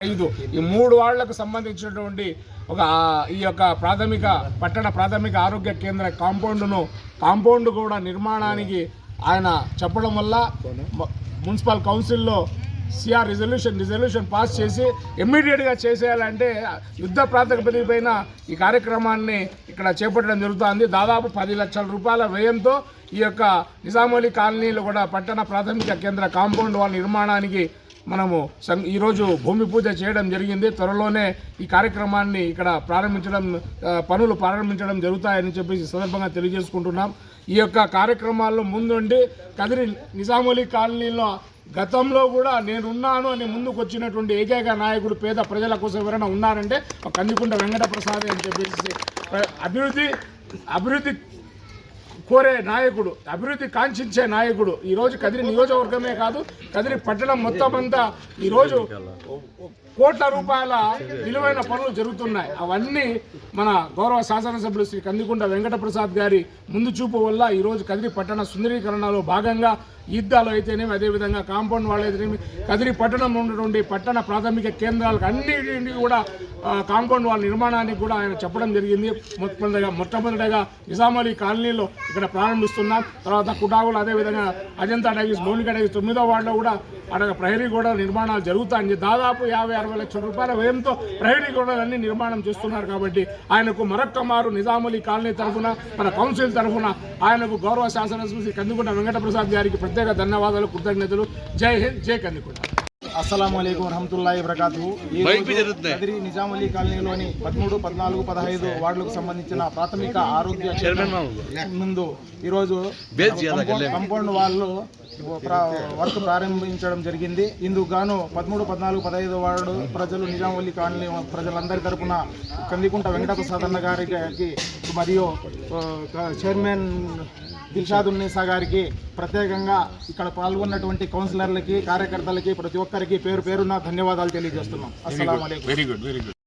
ఐదు. ఈ మూడు వాళ్ళకు సంబంధించినటువంటి ఒక ఈ యొక్క ప్రాథమిక పట్టణ ప్రాథమిక ఆరోగ్య కేంద్ర కాంపౌండ్ను కాంపౌండ్ కూడా నిర్మాణానికి ఆయన చెప్పడం వల్ల మున్సిపల్ కౌన్సిల్లో సిఆర్ రిజల్యూషన్ రిజల్యూషన్ పాస్ చేసి ఇమ్మీడియట్గా చేసేయాలంటే యుద్ధ ప్రాతిపదిక పైన ఈ కార్యక్రమాన్ని ఇక్కడ చేపట్టడం జరుగుతుంది. దాదాపు పది లక్షల రూపాయల వ్యయంతో ఈ యొక్క నిజామౌలి కాలనీలో కూడా పట్టణ ప్రాథమిక కేంద్ర కాంపౌండ్ వాళ్ళ నిర్మాణానికి మనము సం- ఈరోజు భూమి పూజ చేయడం జరిగింది. త్వరలోనే ఈ కార్యక్రమాన్ని ఇక్కడ ప్రారంభించడం పనులు ప్రారంభించడం జరుగుతాయని చెప్పేసి సందర్భంగా తెలియజేసుకుంటున్నాం. ఈ యొక్క కార్యక్రమాల్లో ముందుండి కదిరి నిజాములీ కాలనీలో గతంలో కూడా నేనున్నాను అని ముందుకు వచ్చినటువంటి ఏకైక నాయకుడు పేద ప్రజల కోసం ఎవరైనా ఉన్నారంటే ఒక కందికుంట వెంకట ప్రసాద్ అని చెప్పేసి అభివృద్ధి అభివృద్ధి కోరే నాయకుడు అభివృద్ధి కాంక్షించే నాయకుడు. ఈరోజు కదిరి నియోజకవర్గమే కాదు కదిరి పట్టణం మొత్తం అంతా ఈరోజు కోట్ల రూపాయల విలువైన పనులు జరుగుతున్నాయి. అవన్నీ మన గౌరవ శాసనసభ్యులు శ్రీ కందికుంట వెంకటప్రసాద్ గారి ముందు చూపు వల్ల ఈరోజు కదిరి పట్టణ సుందరీకరణలో భాగంగా ఈద్దాలు అయితేనేమి అదేవిధంగా కాంపౌండ్ వాళ్ళు అయితేనేమి కదిరి పట్టణంలో ఉన్నటువంటి పట్టణ ప్రాథమిక కేంద్రాలకు అన్నింటినీ కూడా కాంపౌండ్ వాళ్ళ నిర్మాణానికి కూడా ఆయన చెప్పడం జరిగింది. మొట్టమొదటిగా మొట్టమొదటిగా నిజామాలి కాలనీలో ఇక్కడ ఇక్కడ ప్రారంభిస్తున్నాం. తర్వాత కుటాగులు అదేవిధంగా అజంతా డైగిస్ మౌనిక డైస్ తొమ్మిదో వార్డులో కూడా అక్కడ ప్రహరీ గోడల నిర్మాణాలు జరుగుతాయని దాదాపు యాభై అరవై లక్షల రూపాయల వ్యయంతో ప్రహరీ గోడలన్నీ నిర్మాణం చేస్తున్నారు కాబట్టి ఆయనకు మరొక్క మారు నిజాములి కాలనీ తరఫున మన కౌన్సిల్ తరఫున ఆయనకు గౌరవ శాసనసభ శ్రీ కందికుంట వెంకటప్రసాద్ గారికి ప్రత్యేక ధన్యవాదాలు కృతజ్ఞతలు. జై హింద్ జై కందుకుంట అస్సలం అయికం ఈ రోజు కదిరి నిజామలీ కాలనీలోని పదమూడు పద్నాలుగు పదహైదు వార్డులకు సంబంధించిన ప్రాథమిక ఆరోగ్య ముందు ఈరోజు కంపౌండ్- వాళ్ళు వర్క్ ప్రారంభించడం జరిగింది. ఇందుకు గాను పదమూడు పద్నాలుగు పదహైదు వార్డు ప్రజలు నిజామల్లి కాలనీ ప్రజలందరి తరపున కందికుంట వెంకటప్రసాద్ అన్న గారికి మరియు చైర్మన్ దిల్షాదున్నీసా గారికి ప్రత్యేకంగా ఇక్కడ పాల్గొన్నటువంటి కౌన్సిలర్లకి కార్యకర్తలకి ప్రతి ఒక్కరికి పేరు పేరున ధన్యవాదాలు తెలియజేస్తున్నాం. అస్సలం వెరీ గుడ్ వెరీ గుడ్